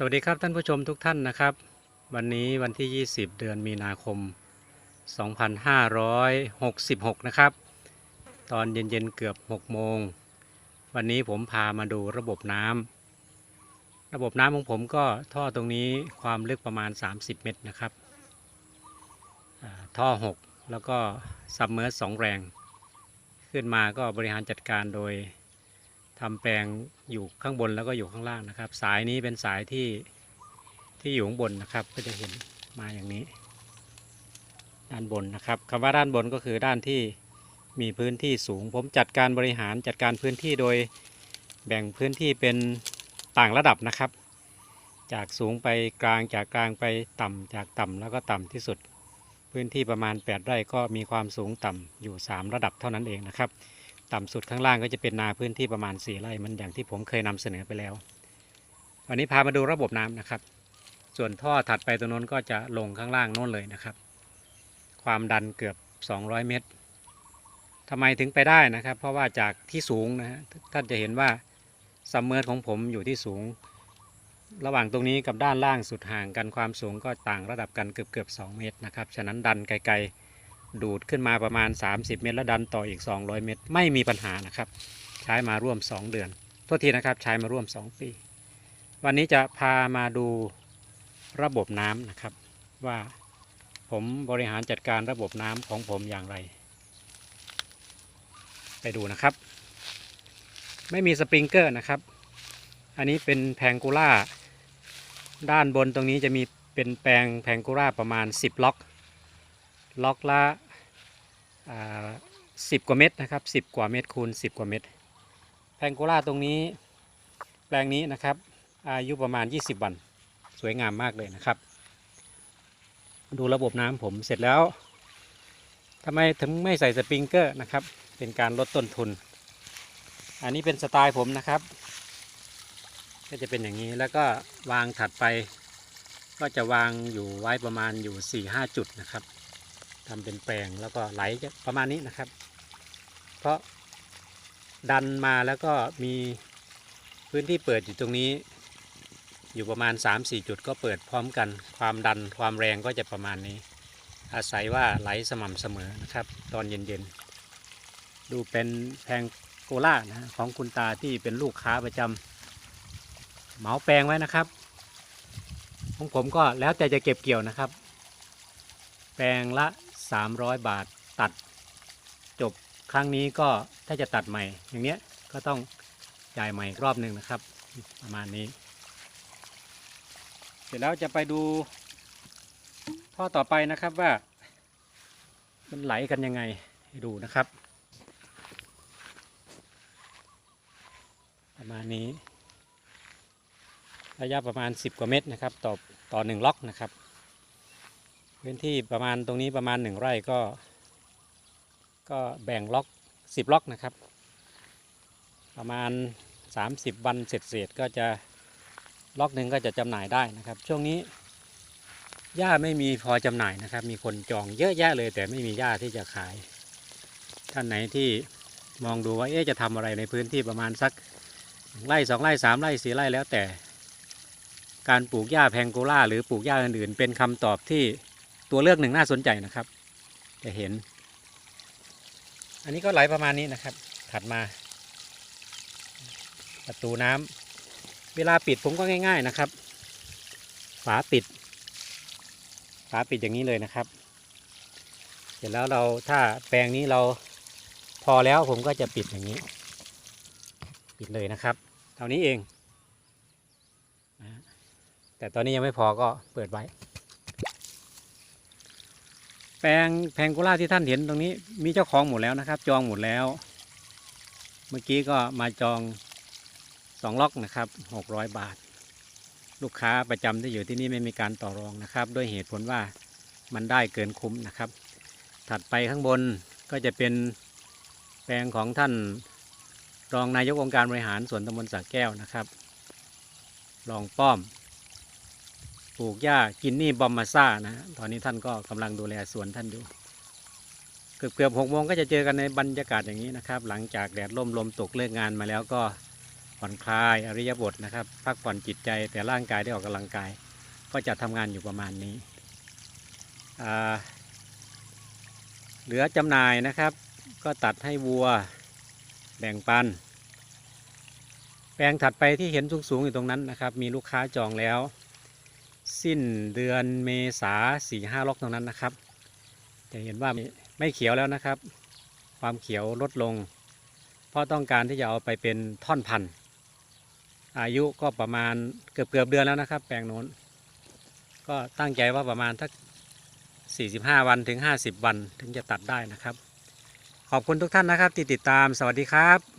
สวัสดีครับท่านผู้ชมทุกท่านนะครับ วันนี้วันที่ 20 เดือนมีนาคม 2566 นะครับ ตอนเย็นๆเกือบ 6 โมง วันนี้ผมพามาดูระบบน้ำระบบน้ำของผมก็ท่อตรงนี้ความลึกประมาณ 30 เมตรนะครับ ท่อ 6 แล้วก็ซับเมอร์สองแรง ขึ้นมาก็บริหารจัดการโดย ทำแปลงอยู่ข้างบนแล้วก็อยู่ข้างล่างนะครับ สายนี้เป็นสายที่ที่อยู่ข้างบนนะครับ ก็จะเห็นมาอย่างนี้ ด้านบนนะครับคำว่าด้านบนก็คือด้านที่มีพื้นที่สูง ผมจัดการบริหารจัดการพื้นที่โดยแบ่งพื้นที่เป็นต่างระดับนะครับ จากสูงไปกลางจากกลางไปต่ำจากต่ำแล้วก็ต่ำที่สุด พื้นที่ประมาณ 8 ไร่ก็มีความสูงต่ำอยู่ 3 ระดับเท่านั้นเองนะครับ ต่ำสุดข้างล่างก็จะเป็นนาพื้นที่ประมาณ 4ไร่มันอย่างที่ผมเคยนำเสนอไปแล้ว วันนี้พามาดูระบบน้ำนะครับ ส่วนท่อถัดไปตรงนู้นก็จะลงข้างล่างโน้นเลยนะครับ ความดันเกือบ 200 เมตรทำไมถึงไปได้นะครับ เพราะว่าจากที่สูงนะฮะท่านจะเห็นว่าซัมเมอร์ของผมอยู่ที่สูง ระหว่างตรงนี้กับด้านล่างสุดห่างกันความสูงก็ต่างระดับกันเกือบเกือบ2เมตรนะครับ ฉะนั้นดันไกลๆ ดูดขึ้นมาประมาณ 30 เมตร แล้วดันต่ออีก 200 เมตร ไม่มีปัญหานะครับ ใช้มาร่วม 2 เดือนโทษทีนะครับใช้มาร่วม 2 ปี วันนี้จะพามาดูระบบน้ำนะครับ ว่าผมบริหารจัดการระบบน้ำของผมอย่างไร ไปดูนะครับ ไม่มีสปริงเกอร์นะครับ อันนี้เป็นแพงกูล่า ด้านบนตรงนี้จะมีเป็นแปลงแพงกูล่าประมาณ 10 ล็อก ล็อกละสิบกว่าเม็ดนะครับสิบกว่าเม็ดคูณสิบกว่าเม็ดแพงโกล่าตรงนี้แปลงนี้นะครับ อายุประมาณ 20 วัน สวยงามมากเลยนะครับ ดูระบบน้ำผมเสร็จแล้วทำไมถึงไม่ใส่สปริงเกอร์นะครับ เป็นการลดต้นทุน อันนี้เป็นสไตล์ผมนะครับ ก็จะเป็นอย่างนี้แล้วก็วางถัดไป ก็จะวางอยู่ไว้ประมาณอยู่ 4-5 จุดนะครับ ทำเป็นแปลงแล้วก็ไหลประมาณนี้นะครับ เพราะดันมาแล้วก็มีพื้นที่เปิดอยู่ตรงนี้ อยู่ประมาณ 3-4 จุดก็เปิดพร้อมกัน ความดันความแรงก็จะประมาณนี้ อาศัยว่าไหลสม่ำเสมอนะครับ ตอนเย็นๆ ดูเป็นแพงโกล่านะของคุณตาที่เป็นลูกค้าประจำเหมาแปลงไว้นะครับของผมก็แล้วแต่จะเก็บเกี่ยวนะครับ แปลงละ 300 บาทตัดจบครั้งนี้ก็ถ้าจะตัดใหม่ อย่างเนี้ยก็ต้องจ่ายใหม่อีกรอบหนึ่งนะครับ ประมาณนี้ เสร็จแล้วจะไปดูท่อต่อไปนะครับว่า มันไหลกันยังไงให้ดูนะครับ ประมาณนี้ ระยะประมาณ 10 กว่าเมตรนะครับ ต่อต่อหนึ่งล็อกนะครับ พื้นที่ประมาณตรงนี้ประมาณหนึ่งไร่ก็ ก็แบ่งล็อกสิบล็อกนะครับ ประมาณ 30 วันเสร็จเสร็จก็จะล็อกหนึ่งก็จะจำหน่ายได้นะครับ ช่วงนี้หญ้าไม่มีพอจำหน่ายนะครับ มีคนจองเยอะแยะเลย แต่ไม่มีหญ้าที่จะขาย ท่านไหนที่มองดูว่าเอ๊จะทำอะไรในพื้นที่ประมาณสักไร่สองไร่สามไร่สี่ไร่แล้วแต่ การปลูกหญ้าแพงโกล่าหรือปลูกหญ้าอื่นๆ เป็นคำตอบที่ ตัวเลือกหนึ่งน่าสนใจนะครับ จะเห็น อันนี้ก็ไหลประมาณนี้นะครับ ถัดมา ประตูน้ำเวลาปิดผมก็ง่าย ๆนะครับ ฝาปิด ฝาปิดอย่างนี้เลยนะครับ เสร็จแล้วเราถ้าแปลงนี้เราพอแล้วผมก็จะปิดอย่างนี้ ปิดเลยนะครับเท่านี้เองนะแต่ตอนนี้ยังไม่พอก็เปิดไว้ ลงแพงโกล่าที่ท่านเห็นตรงนี้ มีเจ้าของหมดแล้วนะครับ จองหมดแล้ว เมื่อกี้ก็มาจองสองล็อกนะครับหกร้อยบาท ลูกค้าประจำที่อยู่ที่นี่ไม่มีการต่อรองนะครับ ด้วยเหตุผลว่ามันได้เกินคุ้มนะครับ ถัดไปข้างบนก็จะเป็นแปลงของท่านรองนายกองค์การบริหารส่วนตำบลสระแก้วนะครับ รองป้อม ปลูกหญ้ากินนี่บอมมาซ่านะฮะตอนนี้ท่านก็กำลังดูแลสวนท่านอยู่ เกือบเกือบหกโมงก็จะเจอกันในบรรยากาศอย่างนี้นะครับ หลังจากแดดร่มลมตกเลิกงานมาแล้วก็ผ่อนคลายอริยบทนะครับ พักผ่อนจิตใจแต่ร่างกายได้ออกกำลังกาย ก็จะทำงานอยู่ประมาณนี้ เหลือจำหน่ายนะครับ ก็ตัดให้วัวแบ่งปัน แปลงถัดไปที่เห็นสูงๆอยู่ตรงนั้นนะครับ มีลูกค้าจองแล้ว สิ้นเดือนเมษาสี่ห้าล็อกตรงนั้นนะครับ จะเห็นว่าไม่เขียวแล้วนะครับ ความเขียวลดลง เพราะต้องการที่จะเอาไปเป็นท่อนพันธุ์ อายุก็ประมาณเกือบเกือบเดือนแล้วนะครับ แปลงโน้น ก็ตั้งใจว่าประมาณสัก45 วันถึง 50 วันถึงจะตัดได้นะครับ ขอบคุณทุกท่านนะครับที่ติดตามสวัสดีครับ